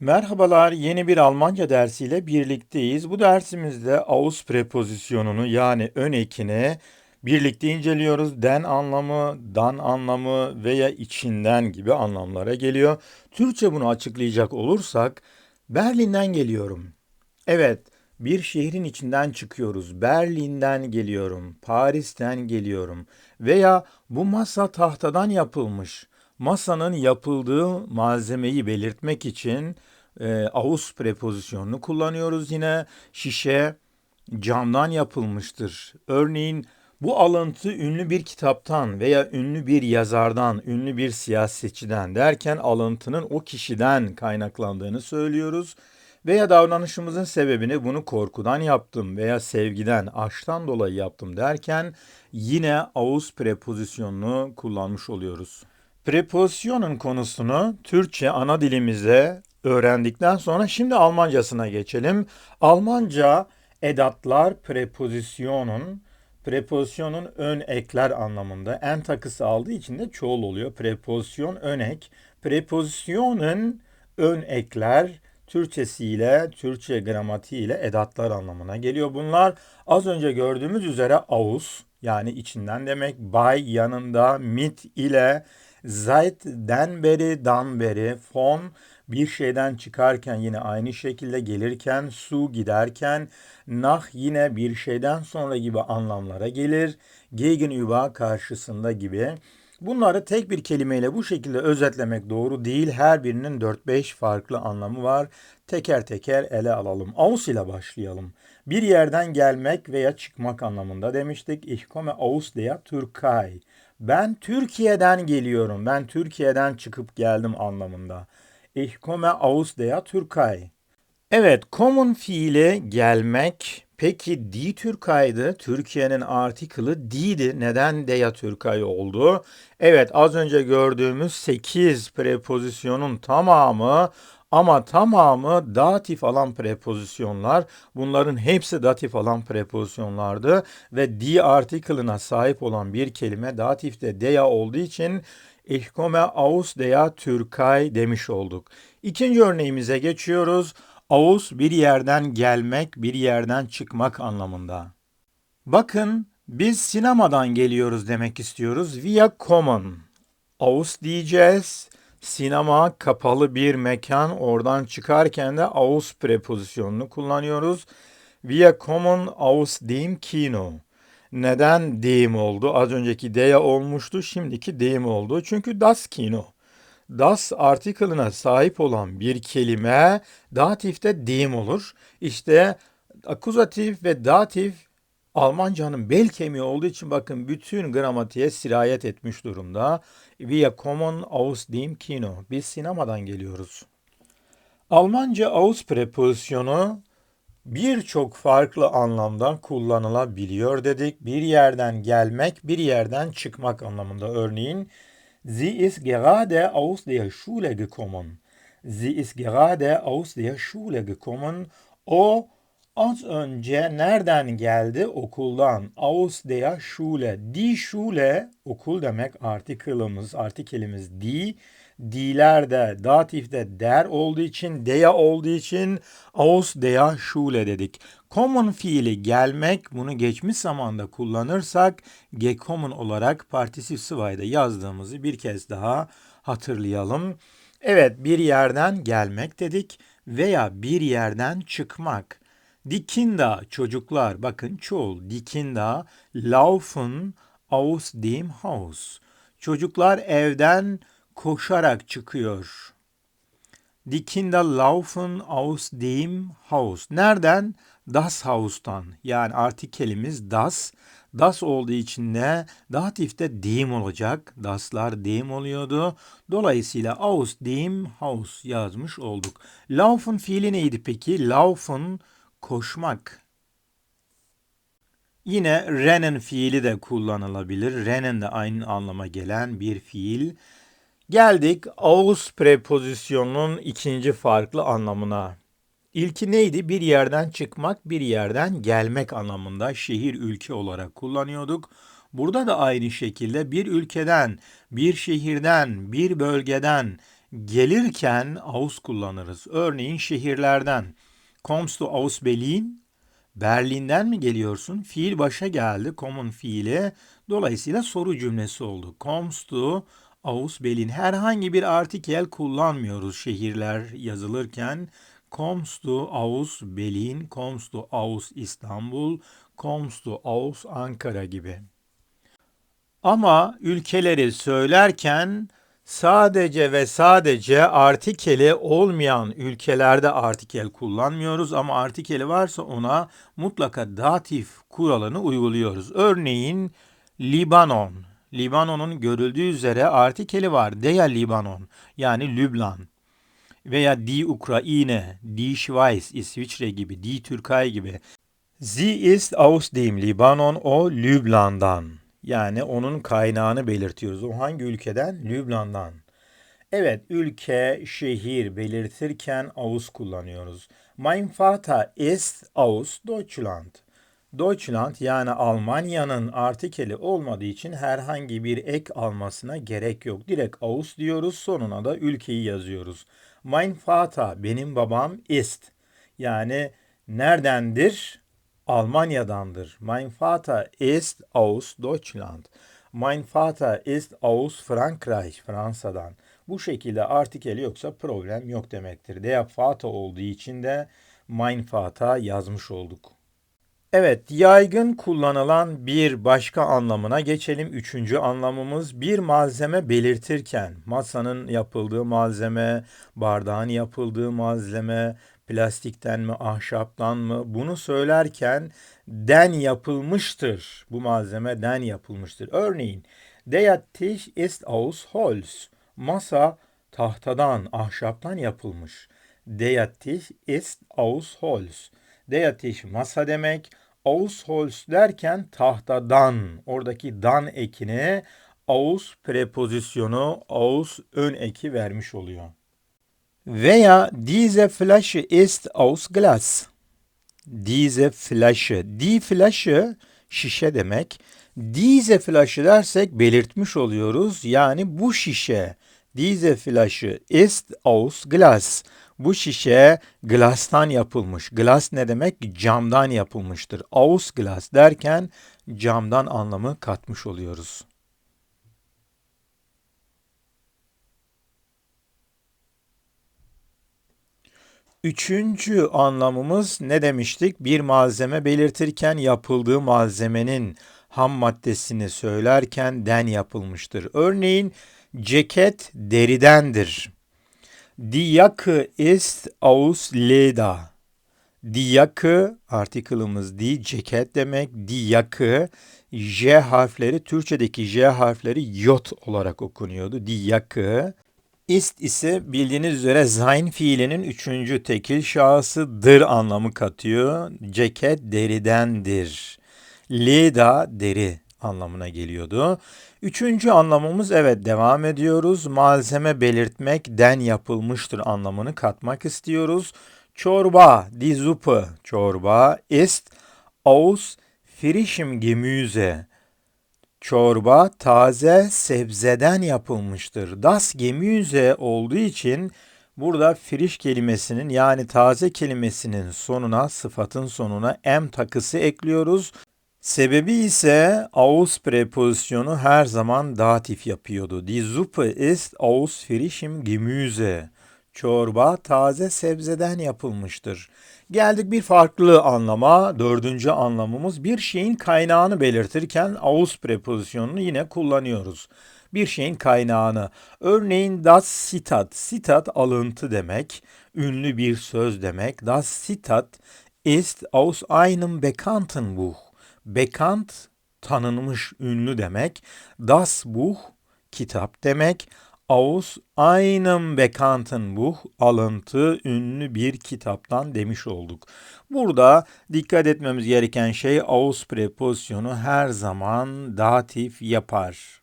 Merhabalar, yeni bir Almanca dersiyle birlikteyiz. Bu dersimizde aus prepozisyonunu yani ön ekini birlikte inceliyoruz. Den anlamı, dan anlamı veya içinden gibi anlamlara geliyor. Türkçe bunu açıklayacak olursak, Berlin'den geliyorum. Evet, bir şehrin içinden çıkıyoruz. Berlin'den geliyorum, Paris'ten geliyorum veya bu masa tahtadan yapılmış. Masanın yapıldığı malzemeyi belirtmek için e, aus prepozisyonunu kullanıyoruz yine. Şişe camdan yapılmıştır. Örneğin bu alıntı ünlü bir kitaptan veya ünlü bir yazardan, ünlü bir siyasetçiden derken alıntının o kişiden kaynaklandığını söylüyoruz. Veya davranışımızın sebebini bunu korkudan yaptım veya sevgiden, aşktan dolayı yaptım derken yine aus prepozisyonunu kullanmış oluyoruz. Prepozisyonun konusunu Türkçe ana dilimize öğrendikten sonra şimdi Almancasına geçelim. Almanca edatlar prepozisyonun prepozisyonun ön ekler anlamında en takısı aldığı için de çoğul oluyor. Prepozisyon ön ek. Prepozisyonun ön ekler Türkçesiyle, Türkçe gramatiğiyle edatlar anlamına geliyor. Bunlar az önce gördüğümüz üzere aus yani içinden demek, by yanında, mit ile, den beri, dan beri, von bir şeyden çıkarken yine aynı şekilde gelirken, su giderken, nach yine bir şeyden sonra gibi anlamlara gelir. Gegenüber karşısında gibi. Bunları tek bir kelimeyle bu şekilde özetlemek doğru değil. Her birinin 4-5 farklı anlamı var. Teker teker ele alalım. Aus ile başlayalım. Bir yerden gelmek veya çıkmak anlamında demiştik. Ich komme aus der Türkei. Ben Türkiye'den geliyorum. Ben Türkiye'den çıkıp geldim anlamında. Ich komme aus der Türkei. Evet, kommen fiili gelmek. Peki die Türkay'dı. Türkiye'nin artikılı die'di. Neden der Türkay oldu? Evet, az önce gördüğümüz 8 prepozisyonun tamamı ama tamamı datif alan prepozisyonlar. Bunların hepsi datif alan prepozisyonlardı ve die artikelına sahip olan bir kelime datifte dea olduğu için Ich komme aus der Türkei demiş olduk. İkinci örneğimize geçiyoruz. Aus bir yerden gelmek, bir yerden çıkmak anlamında. Bakın biz sinemadan geliyoruz demek istiyoruz. Wir kommen. Aus diyeceğiz. Sinema kapalı bir mekan. Oradan çıkarken de aus prepozisyonunu kullanıyoruz. Wir kommen aus dem Kino. Neden deyim oldu? Az önceki deye olmuştu, şimdiki deyim oldu. Çünkü das Kino. Das article'ına sahip olan bir kelime datifte deyim olur. İşte akuzatif ve datif Almancanın bel kemiği olduğu için bakın bütün gramatiğe sirayet etmiş durumda. Wir kommen aus dem Kino. Biz sinemadan geliyoruz. Almanca aus prepozisyonu birçok farklı anlamda kullanılabiliyor dedik. Bir yerden gelmek, bir yerden çıkmak anlamında. Örneğin, sie ist gerade aus der Schule gekommen. Sie ist gerade aus der Schule gekommen. O az önce nereden geldi? Okuldan. Aus der Schule. Die Schule, okul demek artikelimiz, artikelimiz die Di'lerde, datifte der olduğu için, deya olduğu için aus der Schule dedik. Common fiili gelmek, bunu geçmiş zamanda kullanırsak gekommen olarak partisif sıvayda yazdığımızı bir kez daha hatırlayalım. Evet, bir yerden gelmek dedik veya bir yerden çıkmak. Die Kinder, çocuklar, bakın çoğul. Die Kinder laufen aus dem Haus. Çocuklar evden koşarak çıkıyor. Die Kinder laufen aus dem Haus. Nereden? Das Haus'tan. Yani artikelimiz das. Das olduğu için de datifte dem olacak. Daslar dem oluyordu. Dolayısıyla aus dem Haus yazmış olduk. Laufen fiili neydi peki? Laufen koşmak. Yine rennen fiili de kullanılabilir. Rennen de aynı anlama gelen bir fiil. Geldik aus prepozisyonunun ikinci farklı anlamına. İlki neydi? Bir yerden çıkmak, bir yerden gelmek anlamında şehir ülke olarak kullanıyorduk. Burada da aynı şekilde bir ülkeden, bir şehirden, bir bölgeden gelirken aus kullanırız. Örneğin şehirlerden. Kommst du aus Berlin? Berlin'den mi geliyorsun? Fiil başa geldi. Common fiili. Dolayısıyla soru cümlesi oldu. Kommst du aus Berlin? Herhangi bir artikel kullanmıyoruz şehirler yazılırken. Kommst du aus Berlin? Kommst du aus İstanbul? Kommst du aus Ankara gibi. Ama ülkeleri söylerken sadece ve sadece artikeli olmayan ülkelerde artikel kullanmıyoruz ama artikeli varsa ona mutlaka datif kuralını uyguluyoruz. Örneğin Libanon. Libanon'un görüldüğü üzere artikeli var. Deya Libanon yani Lübnan veya Die Ukraine, Die Schweiz, İsviçre gibi, Die Türkei gibi. Sie ist aus dem Libanon, o Lübnan'dan. Yani onun kaynağını belirtiyoruz. O hangi ülkeden? Lübnan'dan. Evet, ülke, şehir belirtirken aus kullanıyoruz. Mein Vater ist aus Deutschland. Deutschland yani Almanya'nın artikeli olmadığı için herhangi bir ek almasına gerek yok. Direkt aus diyoruz, sonuna da ülkeyi yazıyoruz. Mein Vater, benim babam ist. Yani neredendir? Almanya'dandır. Mein Vater ist aus Deutschland. Mein Vater ist aus Frankreich, Fransa'dan. Bu şekilde artikeli yoksa problem yok demektir. Der Vater olduğu için de mein Vater yazmış olduk. Evet, yaygın kullanılan bir başka anlamına geçelim. Üçüncü anlamımız bir malzeme belirtirken, masanın yapıldığı malzeme, bardağın yapıldığı malzeme, plastikten mi, ahşaptan mı bunu söylerken den yapılmıştır. Bu malzeme den yapılmıştır. Örneğin, der Tisch ist aus Holz. Masa tahtadan, ahşaptan yapılmış. Der Tisch ist aus Holz. Der Tisch masa demek. Aus Holz derken tahtadan, oradaki dan ekine aus prepozisyonu, aus ön eki vermiş oluyor. Veya diese Flasche ist aus Glas. Diese Flasche. Die Flasche şişe demek. Diese Flasche dersek belirtmiş oluyoruz. Yani bu şişe. Diese Flasche ist aus Glas. Bu şişe glastan yapılmış. Glas ne demek? Camdan yapılmıştır. Aus Glas derken camdan anlamı katmış oluyoruz. Üçüncü anlamımız ne demiştik? Bir malzeme belirtirken yapıldığı malzemenin ham maddesini söylerken den yapılmıştır. Örneğin ceket deridendir. Die Jacke ist aus Leder. Die Jacke article'ımız die ceket demek. Die Jacke J harfleri Türkçedeki J harfleri yot olarak okunuyordu. Die Jacke ist ise bildiğiniz üzere sein fiilinin üçüncü tekil şahısıdır anlamı katıyor. Ceket deridendir. Leda deri anlamına geliyordu. Üçüncü anlamımız evet devam ediyoruz. Malzeme belirtmek den yapılmıştır anlamını katmak istiyoruz. Çorba, die Suppe, çorba ist aus frischem Gemüse. Çorba taze sebzeden yapılmıştır. Das Gemüse olduğu için burada frisch kelimesinin yani taze kelimesinin sonuna sıfatın sonuna em takısı ekliyoruz. Sebebi ise aus prepozisyonu her zaman datif yapıyordu. Die Suppe ist aus frischem Gemüse. Çorba taze sebzeden yapılmıştır. Geldik bir farklı anlama. Dördüncü anlamımız bir şeyin kaynağını belirtirken aus prepozisyonunu yine kullanıyoruz. Bir şeyin kaynağını. Örneğin das Zitat. Zitat alıntı demek. Ünlü bir söz demek. Das Zitat ist aus einem bekannten Buch. Bekannt tanınmış, ünlü demek. Das Buch kitap demek. Aus einem bekannten Buch alıntı ünlü bir kitaptan demiş olduk. Burada dikkat etmemiz gereken şey aus prepozisyonu her zaman datif yapar.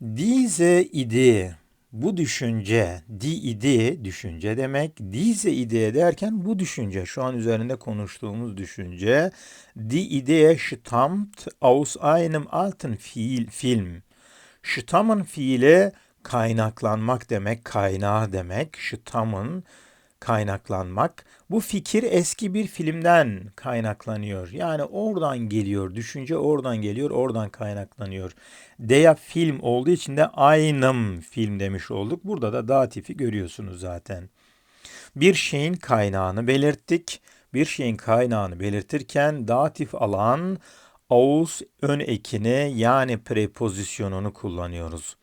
Diese Idee bu düşünce, die Idee düşünce demek. Diese Idee derken bu düşünce, şu an üzerinde konuştuğumuz düşünce. Die Idee stammt aus einem alten Film. Stammen fiili kaynaklanmak demek, kaynağı demek. Stammen kaynaklanmak. Bu fikir eski bir filmden kaynaklanıyor. Yani oradan geliyor. Düşünce oradan geliyor, oradan kaynaklanıyor. Deya film olduğu için de aynım film demiş olduk. Burada da datifi görüyorsunuz zaten. Bir şeyin kaynağını belirttik. Bir şeyin kaynağını belirtirken datif alan aus ön ekini yani prepozisyonunu kullanıyoruz.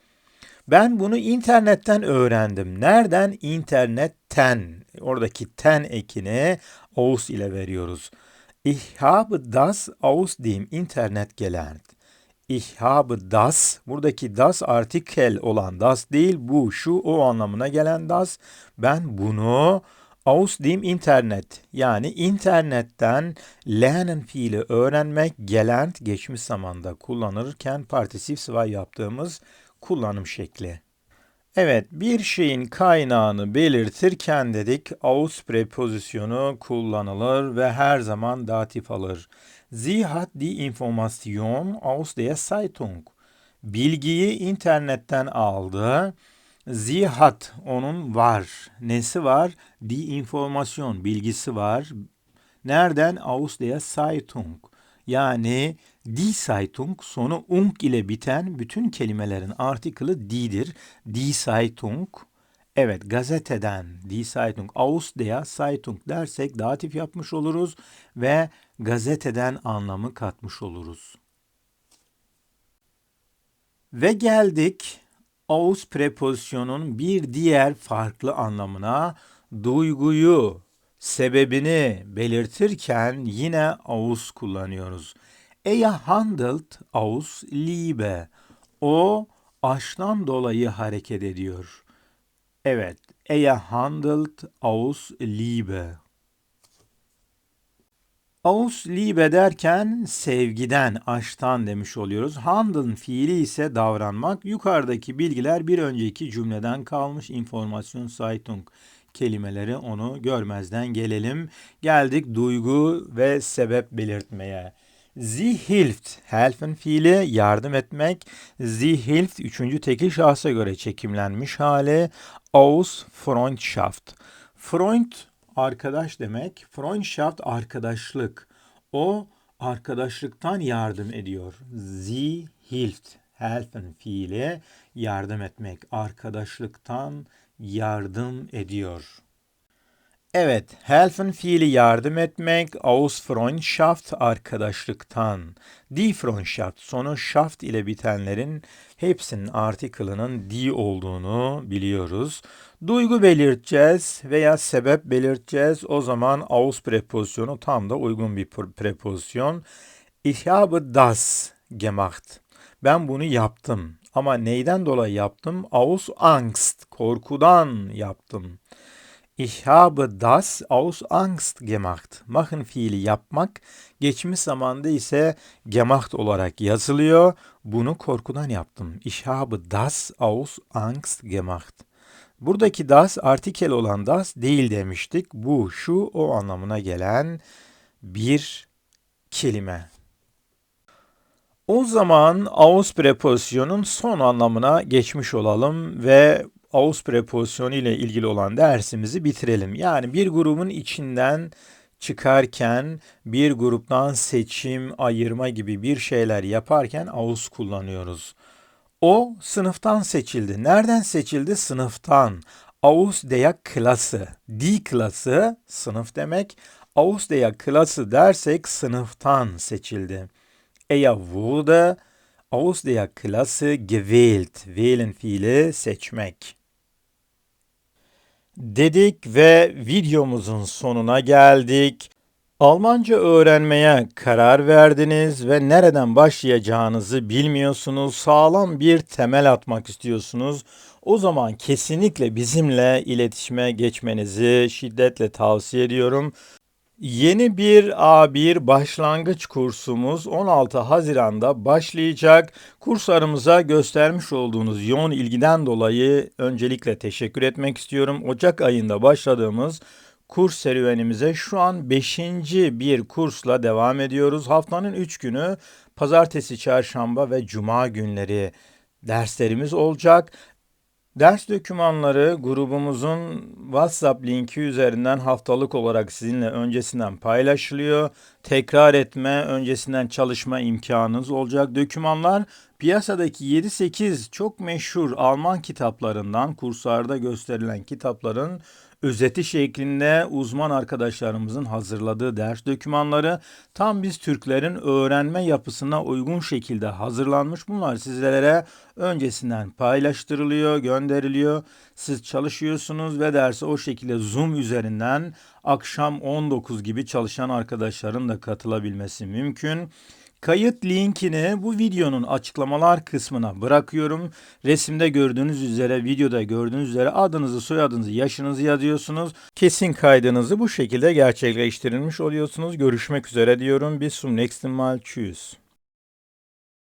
Ben bunu internetten öğrendim. Nereden? İnternetten. Oradaki ten ekini aus ile veriyoruz. Ich habe das aus dem Internet gelernt. Ich habe das, buradaki das artikel olan das değil, bu, şu, o anlamına gelen das. Ben bunu aus dem Internet yani internetten lernen fiili öğrenmek, gelernt geçmiş zamanda kullanırken partisif sıva yaptığımız kullanım şekli. Evet, bir şeyin kaynağını belirtirken dedik aus prepozisyonu kullanılır ve her zaman datif alır. Sie hat die Information aus der Zeitung. Bilgiyi internetten aldı. Sie hat, onun var. Nesi var? Die Information, bilgisi var. Nereden? Aus der Zeitung. Yani Die Zeitung sonu ung ile biten bütün kelimelerin artikılı die'dir. Die Zeitung. Evet gazeteden Die Zeitung aus der Zeitung dersek datif yapmış oluruz ve gazeteden anlamı katmış oluruz. Ve geldik aus prepozisyonun bir diğer farklı anlamına duyguyu, sebebini belirtirken yine aus kullanıyoruz. Er handelt aus Liebe. O aşktan dolayı hareket ediyor. Evet, er handelt aus Liebe. Aus Liebe derken sevgiden, aşktan demiş oluyoruz. Handeln fiili ise davranmak. Yukarıdaki bilgiler bir önceki cümleden kalmış informasyon Zeitung kelimeleri onu görmezden gelelim. Geldik duygu ve sebep belirtmeye. Sie hilft, helfen fiili yardım etmek. Sie hilft üçüncü tekil şahsa göre çekimlenmiş hali. Aus Freundschaft. Freund arkadaş demek. Freundschaft arkadaşlık. O arkadaşlıktan yardım ediyor. Sie hilft, helfen fiili yardım etmek. Arkadaşlıktan yardım ediyor. Evet, helfen fiili yardım etmek, aus Freundschaft arkadaşlıktan. Die Freundschaft sonu shaft ile bitenlerin hepsinin artikelinin die olduğunu biliyoruz. Duygu belirteceğiz veya sebep belirteceğiz. O zaman aus prepozisyonu tam da uygun bir prepozisyon. Ich habe das gemacht. Ben bunu yaptım. Ama neyden dolayı yaptım? Aus Angst, korkudan yaptım. Ich habe das aus Angst gemacht. Machen fiili yapmak, geçmiş zamanda ise gemacht olarak yazılıyor. Bunu korkudan yaptım. Ich habe das aus Angst gemacht. Buradaki das artikel olan das değil demiştik. Bu, şu, o anlamına gelen bir kelime. O zaman aus prepozisyonun son anlamına geçmiş olalım ve aus prepozisyonu ile ilgili olan dersimizi bitirelim. Yani bir grubun içinden çıkarken bir gruptan seçim, ayırma gibi bir şeyler yaparken aus kullanıyoruz. O sınıftan seçildi. Nereden seçildi? Sınıftan. Aus der Klasse. Die Klasse sınıf demek. Aus der Klasse dersek sınıftan seçildi. Er wurde aus der Klasse gewählt. Wählen fiili seçmek dedik ve videomuzun sonuna geldik. Almanca öğrenmeye karar verdiniz ve nereden başlayacağınızı bilmiyorsunuz. Sağlam bir temel atmak istiyorsunuz. O zaman kesinlikle bizimle iletişime geçmenizi şiddetle tavsiye ediyorum. Yeni bir A1 başlangıç kursumuz 16 Haziran'da başlayacak. Kurslarımıza göstermiş olduğunuz yoğun ilgiden dolayı öncelikle teşekkür etmek istiyorum. Ocak ayında başladığımız kurs serüvenimize şu an 5. bir kursla devam ediyoruz. Haftanın 3 günü pazartesi, çarşamba ve cuma günleri derslerimiz olacak. Ders dokümanları grubumuzun WhatsApp linki üzerinden haftalık olarak sizinle öncesinden paylaşılıyor. Tekrar etme, öncesinden çalışma imkanınız olacak. Dokümanlar piyasadaki 7-8 çok meşhur Alman kitaplarından, kurslarda gösterilen kitapların özeti şeklinde uzman arkadaşlarımızın hazırladığı ders dokümanları tam biz Türklerin öğrenme yapısına uygun şekilde hazırlanmış. Bunlar sizlere öncesinden paylaştırılıyor, gönderiliyor. Siz çalışıyorsunuz ve derse o şekilde Zoom üzerinden akşam 19 gibi çalışan arkadaşların da katılabilmesi mümkün. Kayıt linkini bu videonun açıklamalar kısmına bırakıyorum. Resimde gördüğünüz üzere, videoda gördüğünüz üzere adınızı, soyadınızı, yaşınızı yazıyorsunuz. Kesin kaydınızı bu şekilde gerçekleştirilmiş oluyorsunuz. Görüşmek üzere diyorum. Bis zum nächsten Mal. Tschüss.